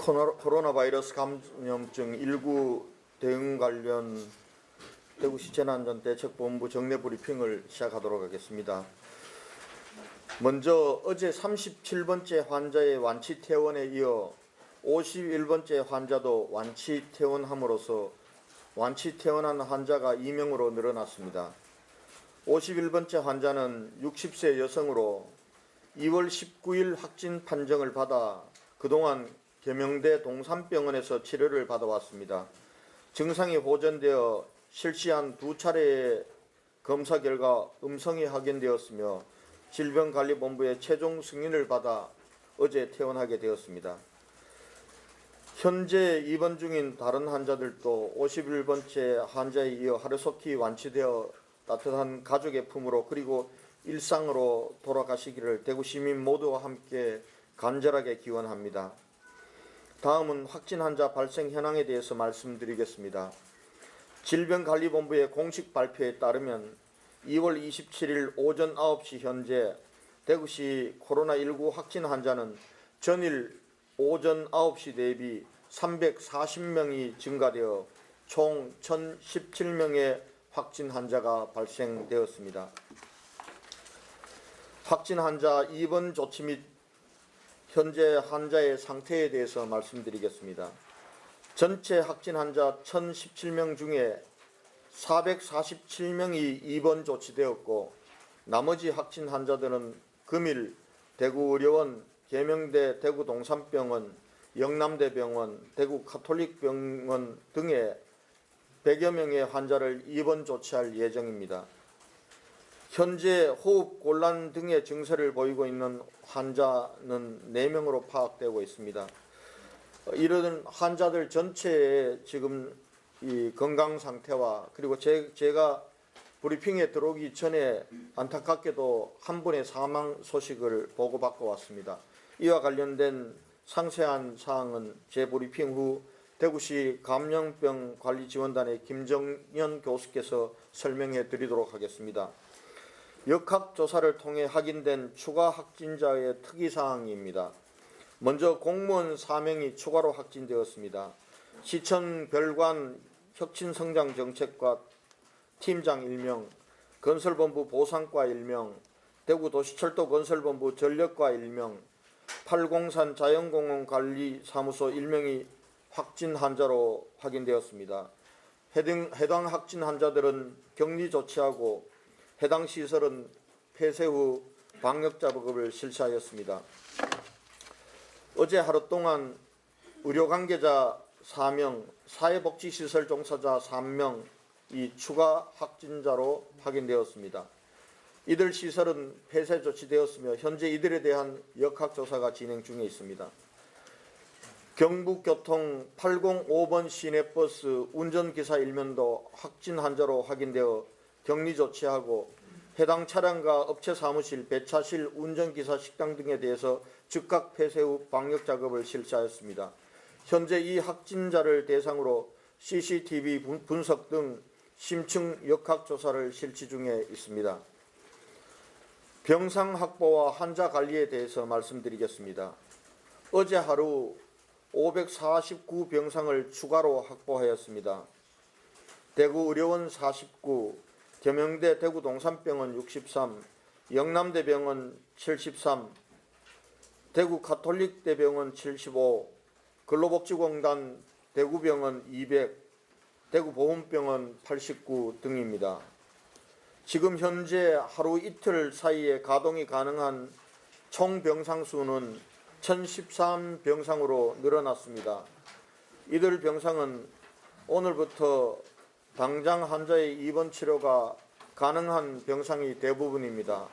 코로- 코로나 바이러스 감염증 19 대응 관련 대구시 재난안전대책본부 정례 브리핑을 시작하도록 하겠습니다. 먼저 어제 37번째 환자의 완치 퇴원에 이어 51번째 환자도 완치 퇴원함으로써 완치 퇴원한 환자가 2명으로 늘어났습니다. 51번째 환자는 60세 여성으로 2월 19일 확진 판정을 받아 그동안 계명대 동산병원에서 치료를 받아왔습니다. 증상이 호전되어 실시한 두 차례의 검사 결과 음성이 확인되었으며 질병관리본부의 최종 승인을 받아 어제 퇴원하게 되었습니다. 현재 입원 중인 다른 환자들도 51번째 환자에 이어 하루속히 완치되어 따뜻한 가족의 품으로 그리고 일상으로 돌아가시기를 대구 시민 모두와 함께 간절하게 기원합니다. 다음은 확진 환자 발생 현황에 대해서 말씀드리겠습니다. 질병관리본부의 공식 발표에 따르면 2월 27일 오전 9시 현재 대구시 코로나19 확진 환자는 전일 오전 9시 대비 340명이 증가되어 총 1017명의 확진 환자가 발생되었습니다. 확진 환자 입원 조치 및 현재 환자의 상태에 대해서 말씀드리겠습니다. 전체 확진 환자 1017명 중에 447명이 입원 조치되었고 나머지 확진 환자들은 금일 대구의료원, 계명대 대구동산병원, 영남대병원, 대구 카톨릭병원 등에 100여 명의 환자를 입원 조치할 예정입니다. 현재 호흡 곤란 등의 증세를 보이고 있는 환자는 4명으로 파악되고 있습니다. 어, 이런 환자들 전체의 지금 이 건강 상태와 그리고 제, 제가 브리핑에 들어오기 전에 안타깝게도 한 분의 사망 소식을 보고받고 왔습니다. 이와 관련된 상세한 사항은 제 브리핑 후 대구시 감염병 관리 지원단의 김정연 교수께서 설명해 드리도록 하겠습니다. 역학 조사를 통해 확인된 추가 확진자의 특이 사항입니다. 먼저 공무원 4명이 추가로 확진되었습니다. 시청 별관 혁신 성장 정책과 팀장 1명, 건설본부 보상과 1명, 대구도시철도 건설본부 전력과 1명, 팔공산 자연공원관리사무소 1명이 확진 환자로 확인되었습니다. 해당, 해당 확진 환자들은 격리 조치하고 해당 시설은 폐쇄 후 방역 작업을 실시하였습니다. 어제 하루 동안 의료 관계자 4명, 사회복지시설 종사자 3명이 추가 확진자로 확인되었습니다. 이들 시설은 폐쇄 조치되었으며 현재 이들에 대한 역학조사가 진행 중에 있습니다. 경북교통 805번 시내버스 운전기사 일면도 확진 환자로 확인되어 격리 조치하고 해당 차량과 업체 사무실, 배차실, 운전기사 식당 등에 대해서 즉각 폐쇄 후 방역 작업을 실시하였습니다. 현재 이 확진자를 대상으로 CCTV 분- 분석 등 심층 역학 조사를 실시 중에 있습니다. 병상 확보와 환자 관리에 대해서 말씀드리겠습니다. 어제 하루 549병상을 추가로 확보하였습니다. 대구 의료원 49, 겸영대 대구 동산병원 63, 영남대병원 73, 대구 가톨릭대병원 75, 근로복지공단 대구병원 200, 대구보훈병원 89 등입니다. 지금 현재 하루 이틀 사이에 가동이 가능한 총 병상 수는 1013 병상으로 늘어났습니다. 이들 병상은 오늘부터 당장 환자의 입원 치료가 가능한 병상이 대부분입니다.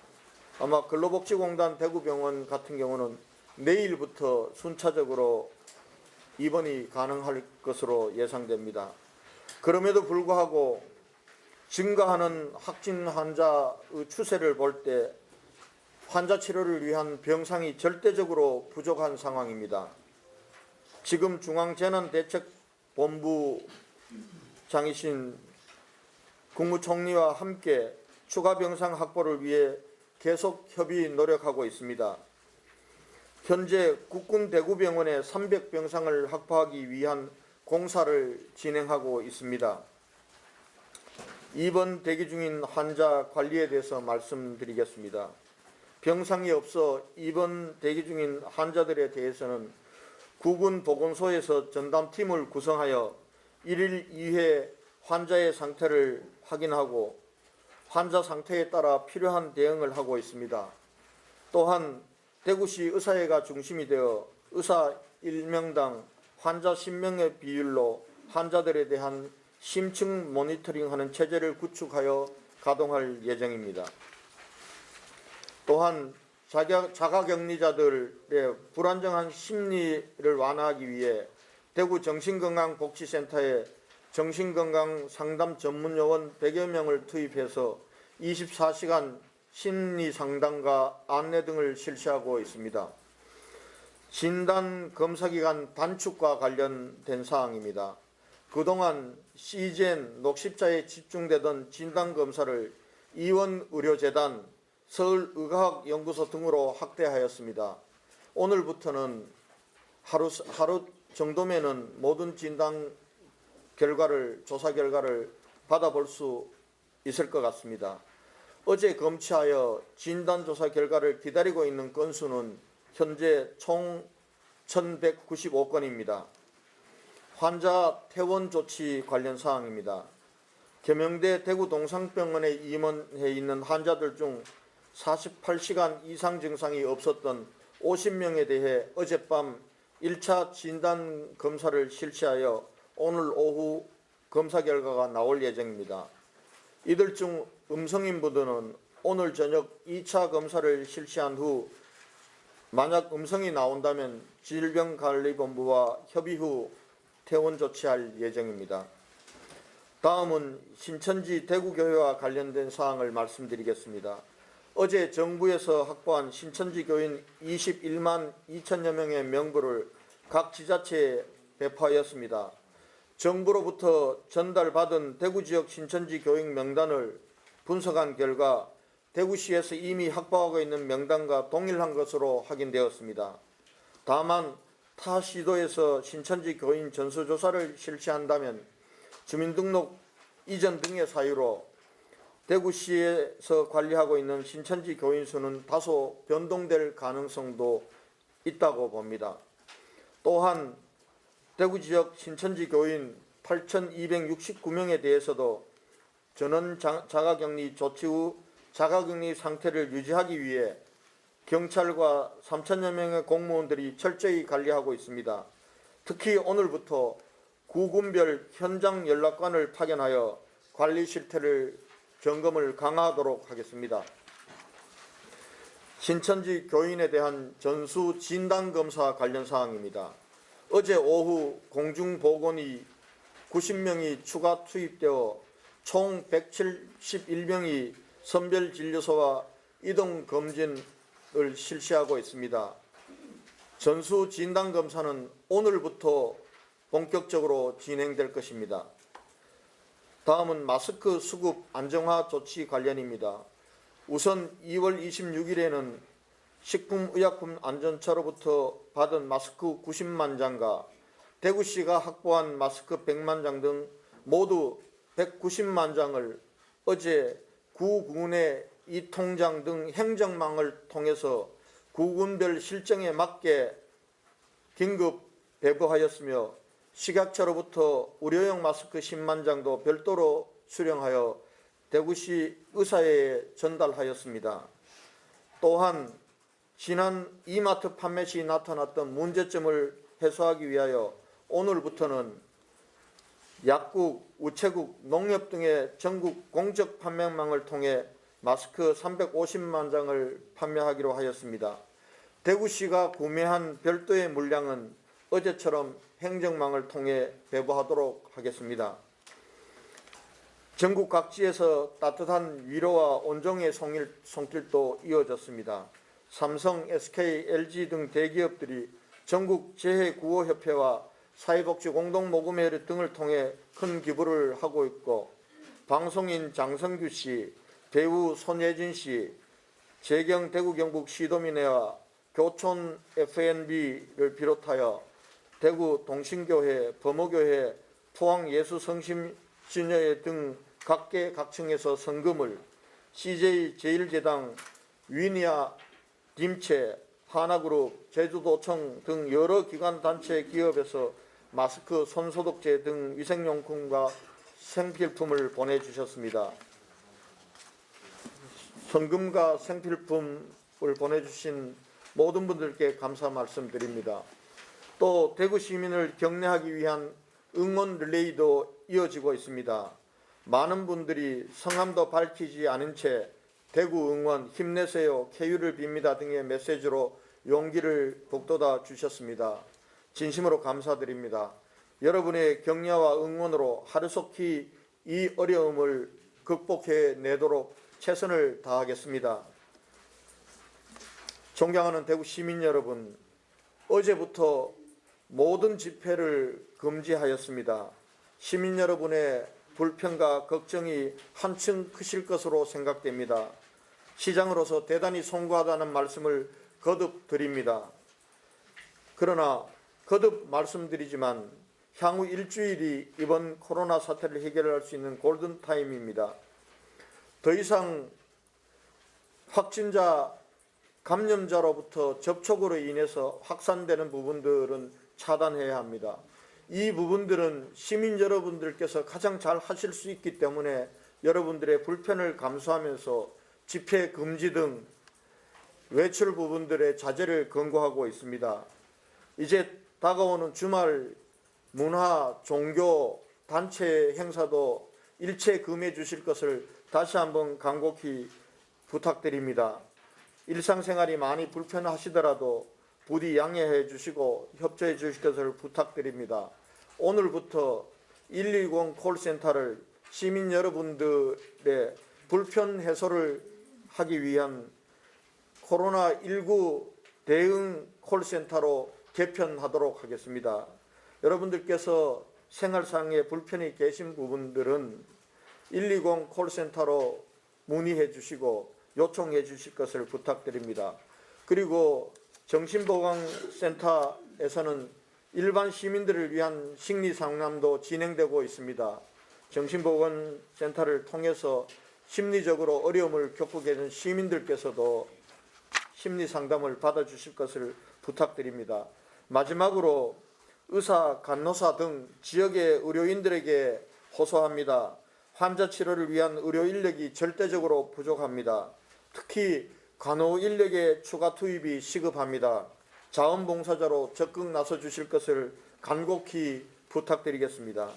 아마 근로복지공단 대구병원 같은 경우는 내일부터 순차적으로 입원이 가능할 것으로 예상됩니다. 그럼에도 불구하고 증가하는 확진 환자의 추세를 볼 때 환자 치료를 위한 병상이 절대적으로 부족한 상황입니다. 지금 중앙재난대책본부 장이신 국무총리와 함께 추가 병상 확보를 위해 계속 협의 노력하고 있습니다. 현재 국군 대구병원에 300병상을 확보하기 위한 공사를 진행하고 있습니다. 입원 대기 중인 환자 관리에 대해서 말씀드리겠습니다. 병상이 없어 입원 대기 중인 환자들에 대해서는 구군 보건소에서 전담팀을 구성하여 1일 2회 환자의 상태를 확인하고 환자 상태에 따라 필요한 대응을 하고 있습니다. 또한 대구시 의사회가 중심이 되어 의사 1명당 환자 10명의 비율로 환자들에 대한 심층 모니터링하는 체제를 구축하여 가동할 예정입니다. 또한 자가, 자가격리자들의 불안정한 심리를 완화하기 위해 대구 정신건강복지센터에 정신건강 상담 전문요원 100여 명을 투입해서 24시간 심리 상담과 안내 등을 실시하고 있습니다. 진단 검사 기간 단축과 관련된 사항입니다. 그동안 시젠 녹십자에 집중되던 진단 검사를 이원 의료재단, 서울의과학연구소 등으로 확대하였습니다. 오늘부터는 하루 하루 정도면은 모든 진단 결과를 조사 결과를 받아볼 수 있을 것 같습니다. 어제 검치하여 진단 조사 결과를 기다리고 있는 건수는 현재 총 1,195건입니다. 환자 퇴원 조치 관련 사항입니다. 계명대 대구 동상병원에 입원해 있는 환자들 중 48시간 이상 증상이 없었던 50명에 대해 어젯밤 1차 진단 검사를 실시하여 오늘 오후 검사 결과가 나올 예정입니다. 이들 중 음성인 분들은 오늘 저녁 2차 검사를 실시한 후 만약 음성이 나온다면 질병관리본부와 협의 후 퇴원 조치할 예정입니다. 다음은 신천지 대구교회와 관련된 사항을 말씀드리겠습니다. 어제 정부에서 확보한 신천지 교인 21만 2천여 명의 명부를 각 지자체에 배포하였습니다. 정부로부터 전달받은 대구 지역 신천지 교인 명단을 분석한 결과 대구시에서 이미 확보하고 있는 명단과 동일한 것으로 확인되었습니다. 다만 타 시도에서 신천지 교인 전수조사를 실시한다면 주민등록 이전 등의 사유로 대구시에서 관리하고 있는 신천지 교인 수는 다소 변동될 가능성도 있다고 봅니다. 또한 대구 지역 신천지 교인 8,269명에 대해서도 전원 자- 자가격리 조치 후 자가격리 상태를 유지하기 위해 경찰과 3천여 명의 공무원들이 철저히 관리하고 있습니다. 특히 오늘부터 구군별 현장 연락관을 파견하여 관리 실태를 점검을 강화하도록 하겠습니다. 신천지 교인에 대한 전수 진단 검사 관련 사항입니다. 어제 오후 공중보건이 90명이 추가 투입되어 총 171명이 선별 진료소와 이동 검진을 실시하고 있습니다. 전수 진단 검사는 오늘부터 본격적으로 진행될 것입니다. 다음은 마스크 수급 안정화 조치 관련입니다. 우선 2월 26일에는 식품의약품 안전처로부터 받은 마스크 90만 장과 대구시가 확보한 마스크 100만 장 등 모두 190만 장을 어제 구군의 이 통장 등 행정망을 통해서 구군별 실정에 맞게 긴급 배부하였으며 식약처로부터 의료용 마스크 10만 장도 별도로 수령하여 대구시 의사회에 전달하였습니다. 또한 지난 이마트 판매 시 나타났던 문제점을 해소하기 위하여 오늘부터는 약국, 우체국, 농협 등의 전국 공적 판매망을 통해 마스크 350만 장을 판매하기로 하였습니다. 대구시가 구매한 별도의 물량은 어제처럼 행정망을 통해 배부하도록 하겠습니다. 전국 각지에서 따뜻한 위로와 온정의 송일, 손길도 이어졌습니다. 삼성, SK, LG 등 대기업들이 전국 재해구호협회와 사회복지 공동모금회 등을 통해 큰 기부를 하고 있고 방송인 장성규 씨, 배우 손예진 씨, 재경 대구 경북 시도민회와 교촌 FNB를 비롯하여 대구 동신교회, 범어교회, 포항 예수성심신여회 등 각계 각층에서 성금을 CJ 제일제당, 위니아 dim체, 하나그룹, 제주도청 등 여러 기관 단체 기업에서 마스크, 손소독제 등 위생용품과 생필품을 보내주셨습니다. 성금과 생필품을 보내주신 모든 분들께 감사 말씀드립니다. 또 대구 시민을 격려하기 위한 응원 릴레이도 이어지고 있습니다. 많은 분들이 성함도 밝히지 않은 채 대구 응원 힘내세요 쾌유를 빕니다 등의 메시지로 용기를 북돋아 주셨습니다. 진심으로 감사드립니다. 여러분의 격려와 응원으로 하루속히 이 어려움을 극복해 내도록 최선을 다하겠습니다. 존경하는 대구 시민 여러분, 어제부터 모든 집회를 금지하였습니다. 시민 여러분의 불편과 걱정이 한층 크실 것으로 생각됩니다. 시장으로서 대단히 송구하다는 말씀을 거듭 드립니다. 그러나 거듭 말씀드리지만 향후 일주일이 이번 코로나 사태를 해결할 수 있는 골든 타임입니다. 더 이상 확진자 감염자로부터 접촉으로 인해서 확산되는 부분들은 차단해야 합니다. 이 부분들은 시민 여러분들께서 가장 잘 하실 수 있기 때문에 여러분들의 불편을 감수하면서 집회 금지 등 외출 부분들의 자제를 권고하고 있습니다. 이제 다가오는 주말 문화, 종교, 단체 행사도 일체 금해 주실 것을 다시 한번 간곡히 부탁드립니다. 일상생활이 많이 불편하시더라도 부디 양해해 주시고 협조해 주실 것을 부탁드립니다. 오늘부터 120 콜센터를 시민 여러분들의 불편 해소를 하기 위한 코로나19 대응 콜센터로 개편하도록 하겠습니다. 여러분들께서 생활상의 불편이 계신 부분들은 120 콜센터로 문의해 주시고 요청해 주실 것을 부탁드립니다. 그리고 정신보건센터에서는 일반 시민들을 위한 심리 상담도 진행되고 있습니다. 정신보건센터를 통해서 심리적으로 어려움을 겪고 계신 시민들께서도 심리 상담을 받아 주실 것을 부탁드립니다. 마지막으로 의사, 간호사 등 지역의 의료인들에게 호소합니다. 환자 치료를 위한 의료 인력이 절대적으로 부족합니다. 특히 간호 인력의 추가 투입이 시급합니다. 자원봉사자로 적극 나서 주실 것을 간곡히 부탁드리겠습니다.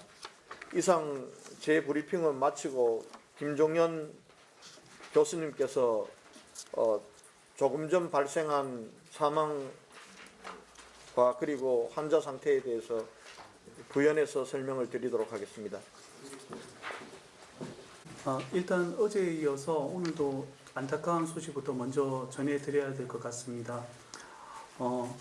이상 제 브리핑은 마치고 김종현 교수님께서 어, 조금 전 발생한 사망과 그리고 환자 상태에 대해서 부연해서 설명을 드리도록 하겠습니다. 어, 일단 어제에 이어서 오늘도 안타까운 소식부터 먼저 전해드려야 될 것 같습니다. 어,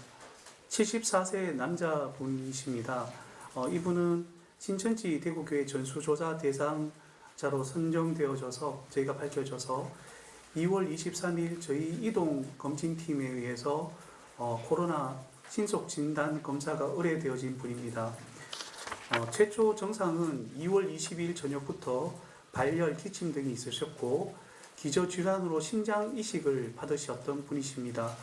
74세 남자분이십니다. 어, 이분은 신천지 대구교회 전수조사 대상자로 선정되어져서 저희가 밝혀져서 2월 23일 저희 이동 검진팀에 의해서 어, 코로나 신속 진단 검사가 의뢰되어진 분입니다. 어, 최초 증상은 2월 20일 저녁부터 발열, 기침 등이 있으셨고 기저질환으로 신장 이식을 받으셨던 분이십니다.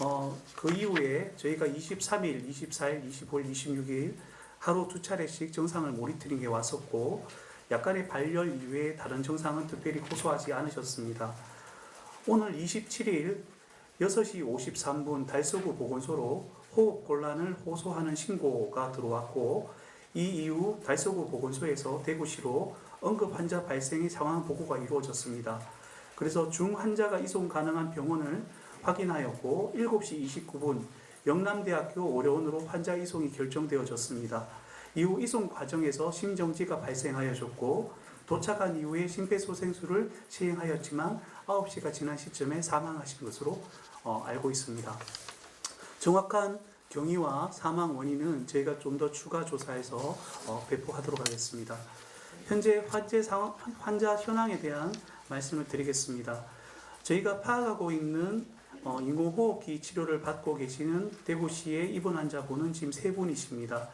어, 그 이후에 저희가 23일, 24일, 25일, 26일 하루 두 차례씩 증상을 모니터링해 왔었고 약간의 발열 이외에 다른 증상은 특별히 호소하지 않으셨습니다. 오늘 27일 6시 53분 달서구 보건소로 호흡 곤란을 호소하는 신고가 들어왔고 이 이후 달서구 보건소에서 대구시로 응급 환자 발생의 상황 보고가 이루어졌습니다. 그래서 중 환자가 이송 가능한 병원을 확인하였고 7시 29분 영남대학교 오려원으로 환자 이송이 결정되어졌습니다. 이후 이송 과정에서 심정지가 발생하여졌고 도착한 이후에 심폐소생술을 시행하였지만 9시가 지난 시점에 사망하신 것으로 어, 알고 있습니다. 정확한 경위와 사망 원인은 저희가 좀 더 추가 조사해서 어, 배포하도록 하겠습니다. 현재 환자 상황, 환자 현황에 대한 말씀을 드리겠습니다. 저희가 파악하고 있는 어, 인공호흡기 치료를 받고 계시는 대구시의 입원 환자분은 지금 세 분이십니다.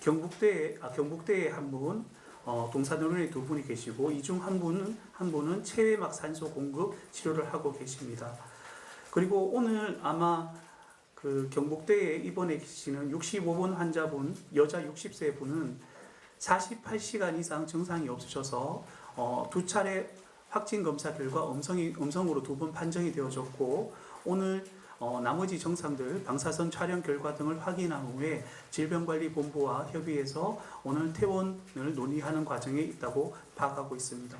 경북대 아, 경북대에 한 분, 어, 동산의료원에 두 분이 계시고 이 중 한 분은 한 분은 체외막 산소 공급 치료를 하고 계십니다. 그리고 오늘 아마 그 경북대에 입원해 계시는 65번 환자분 여자 60세 분은 48시간 이상 증상이 없으셔서 어, 두 차례 확진 검사 결과 음성이 음성으로 두 번 판정이 되어졌고 오늘 어, 나머지 정상들 방사선 촬영 결과 등을 확인한 후에 질병관리본부와 협의해서 오늘 퇴원을 논의하는 과정에 있다고 파악하고 있습니다.